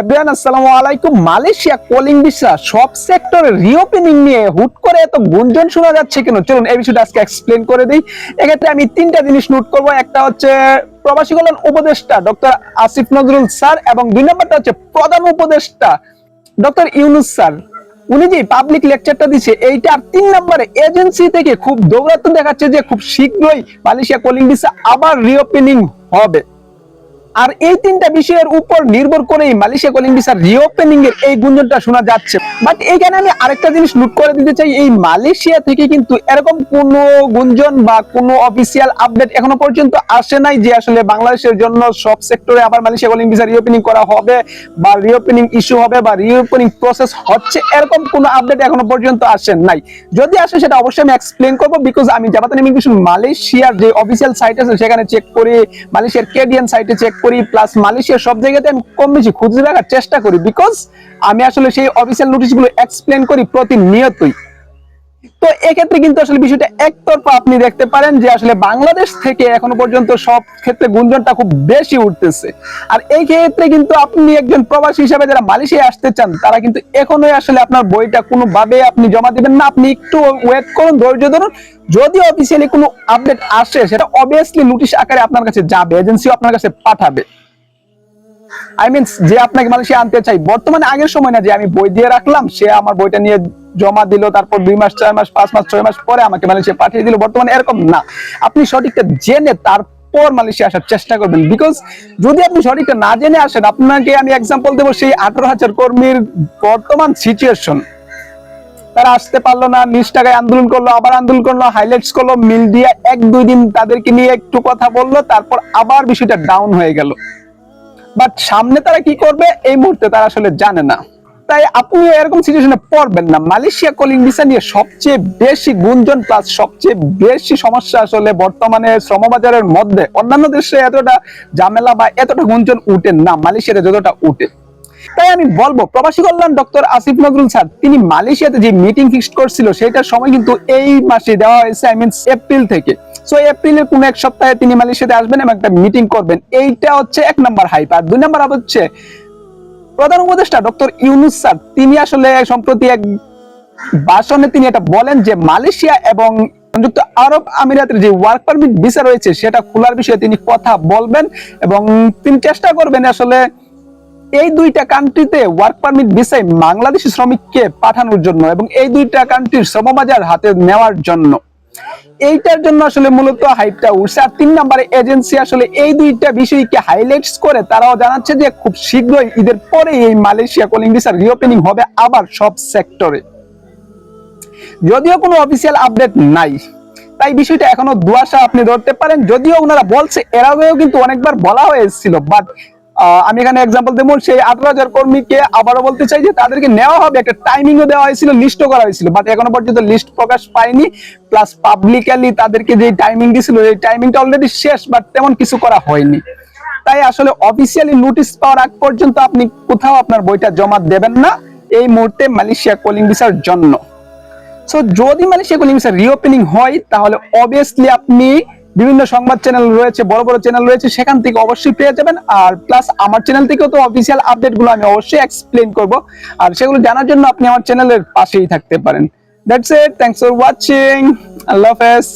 Everyone, আসসালামু আলাইকুম। Malaysia calling visa সব সেক্টরে রিওপেনিং নিয়ে হুট করে এত গুঞ্জন শোনা যাচ্ছে কেন? চলুন এই বিষয়টা আজকে এক্সপ্লেন করে দিই। এক্ষেত্রে আমি তিনটা জিনিস নোট করব। একটা হচ্ছে প্রবাসী কল্যাণ উপদেষ্টা ডক্টর আসিফ নজরুল স্যার এবং দুই নম্বরটা হচ্ছে প্রধান উপদেষ্টা ডক্টর ইউনুস স্যার। উনি যে পাবলিক লেকচারটা দিচ্ছে, এইটা আর তিন নম্বরে এজেন্সি থেকে খুব দৌড়াতে দেখাচ্ছে যে খুব শীঘ্রই মালয়েশিয়া কলিং ভিসা আবার রিওপেনিং হবে। আর এই তিনটা বিষয়ের উপর নির্ভর করেই মালয়েশিয়া কলিং ভিসার রিওপেনিং এর এই গুঞ্জনটা শোনা যাচ্ছে। বাট এইখানে আমি আরেকটা জিনিস নোট করে দিতে চাই, এই মালয়েশিয়া থেকে কিন্তু এরকম কোনো গুঞ্জন বা কোনো অফিসিয়াল আপডেট এখনও পর্যন্ত আসে নাই যে আসলে বাংলাদেশের জন্য সব সেক্টরে আবার মালয়েশিয়া কলিং ভিসা রিওপেনিং করা হবে বা রিওপেনিং ইস্যু হবে বা রিওপেনিং প্রসেস হচ্ছে, এরকম কোনো আপডেট এখনও পর্যন্ত আসে নাই। যদি আসে সেটা অবশ্যই আমি এক্সপ্লেন করব বিকজ আমি জাপাতান ইমিগ্রেশন মালয়েশিয়ার যে অফিসিয়াল সাইট আছে সেখানে চেক করে, মালয়েশিয়ার কেডিয়ান সাইটে চেক করি প্লাস মালয়েশিয়া সব জায়গাতে আমি কম বেশি খুঁজে দেখার চেষ্টা করি বিকজ আমি আসলে সেই অফিসিয়াল নোটিশগুলো এক্সপ্লেন করি প্রতিনিয়তই। তো এক্ষেত্রে কিন্তু আসলে বিষয়টা একতরফা আপনি দেখতে পারেন যে আসলে বাংলাদেশ থেকে এখনও পর্যন্ত সব ক্ষেত্রে গুঞ্জনটা খুব বেশি উঠতেছে। আর এই ক্ষেত্রে কিন্তু আপনি একজন প্রবাসী হিসাবে যারা মালয়েশিয়ায় আসতে চান, তারা কিন্তু এখনোই আসলে আপনার বইটা কোনোভাবে আপনি জমা দিবেন না। আপনি একটু ওয়েট করুন, ধৈর্য ধরুন। যদি অফিসিয়ালি কোনো আপডেট আসে, সেটা অবভিয়াসলি নোটিশ আকারে আপনার কাছে যাবে এজেন্সিও আপনার কাছে পাঠাবে। আই মিন যে আপনাকে মালয়েশিয়া আনতে চাই, বর্তমানে আগের সময় না যে আমি বই দিয়ে রাখলাম, সে আমার বইটা নিয়ে জমা দিল, তারপর দুই মাস চার মাস, পাঁচ মাস, ছয় মাস পরে আমাকে মালয়েশিয়া পাঠিয়ে দিল, বর্তমানে এরকম না। আপনি সঠিকটা জেনে তারপর মালয়েশিয়া আসার চেষ্টা করবেন বিকজ যদি আপনি সঠিকটা না জেনে আসেন, আপনাকে আমি এক্সাম্পল দেবো সেই আঠারো হাজার কর্মীর বর্তমান সিচুয়েশন তারা আসতে পারল না, নিজ টাকায় আন্দোলন করল, আবার আন্দোলন করল হাইলাইটস করল মিডিয়া এক, দুই দিন তাদেরকে নিয়ে একটু কথা বলল, তারপর আবার বিষয়টা ডাউন হয়ে গেল। বাট সামনে তারা কি করবে? এই মুহূর্তে তারা আসলে জানে না। তাই আপনি এরকম সিচুয়েশনে পড়বেন না। মালয়েশিয়া কলিং ভিসা নিয়ে সবচেয়ে বেশি গুঞ্জন প্লাস সবচেয়ে বেশি সমস্যা আসলে বর্তমানে শ্রমবাজারের মধ্যে। অন্যান্য দেশে এতটা ঝামেলা বা এতটা গুঞ্জন উঠে না। মালয়েশিয়াতে যতটা উঠে। তাই আমি বলব, প্রবাসী কল্যাণ ডক্টর আসিফ নজরুল স্যার, তিনি মালয়েশিয়াতে যে মিটিং ফিক্সড করছিল, সেটার সময় কিন্তু এই মাসে দেওয়া হয়েছে আই মিন এপ্রিল থেকে। সো এপ্রিলের কোন এক সপ্তাহে তিনি মালয়েশিয়াতে আসবেন এবং একটা মিটিং করবেন। এইটা হচ্ছে এক নাম্বার হাইপ আর দুই নাম্বার হচ্ছে, প্রধান উপদেষ্টা ডক্টর ইউনুস স্যার, তিনি আসলে সম্প্রতি এক ভাষণে তিনি এটা বলেন যে মালয়েশিয়া এবং সংযুক্ত আরব আমিরাতের যে ওয়ার্ক পারমিট ভিসা রয়েছে, সেটা খোলার বিষয়ে তিনি কথা বলবেন এবং তিনি চেষ্টা করবেন আসলে এই দুইটা কান্ট্রিতে ওয়ার্ক পারমিট ভিসায় বাংলাদেশি শ্রমিককে পাঠানোর জন্য এবং এই দুইটা কান্ট্রির শ্রমবাজার হাতে নেওয়ার জন্য। এইটার জন্য আসলে মূলত হাইপটা উঠছে। আর তিন নম্বরে এজেন্সি আসলে এই দুইটা বিষয়কে হাইলাইটস করে, তারাও জানাচ্ছে যে খুব শীঘ্রই ঈদের পরে এই মালয়েশিয়া কলিং ভিসার রিওপেনিং হবে আবার সব সেক্টরে যদিও কোনো অফিসিয়াল আপডেট নাই, তাই বিষয়টা এখনও দুয়াশা আপনি ধরতে পারেন। যদিও ওনারা বলছে, এর আগেও কিন্তু অনেকবার বলা হয়েছিল বাট আমি এখানে এক্সাম্পল দেবো, সেই আঠারো হাজার কর্মীকে আবারও বলতে চাই যে তাদেরকে নেওয়া হবে, একটা টাইমিংও দেওয়া হয়েছিল লিস্টও করা হয়েছিল বাট এখনও পর্যন্ত লিস্ট প্রকাশ পায়নি প্লাস পাবলিকালি তাদেরকে যে টাইমিং দিয়েছিল এই টাইমিংটা অলরেডি শেষ বাট তেমন কিছু করা হয়নি। তাই আসলে অফিসিয়ালি নোটিশ পাওয়ার আগ পর্যন্ত আপনি কোথাও আপনার বইটা জমা দেবেন না, এই মুহূর্তে মালয়েশিয়া কলিং ভিসার জন্য। সো যদি মালয়েশিয়া কলিং ভিসা রিওপেনিং হয়, তাহলে অবভিয়াসলি আপনি বিভিন্ন সংবাদ চ্যানেল রয়েছে, বড় বড় চ্যানেল রয়েছে, সেখান থেকে অবশ্যই পেয়ে যাবেন। আর প্লাস আমার চ্যানেল থেকেও তো অফিসিয়াল আপডেটগুলো আমি অবশ্যই এক্সপ্লেন করব। আর সেগুলো জানার জন্য আপনি আমার চ্যানেলের পাশেই থাকতে পারেন। That's it thanks for watching আল্লাহ হাফেজ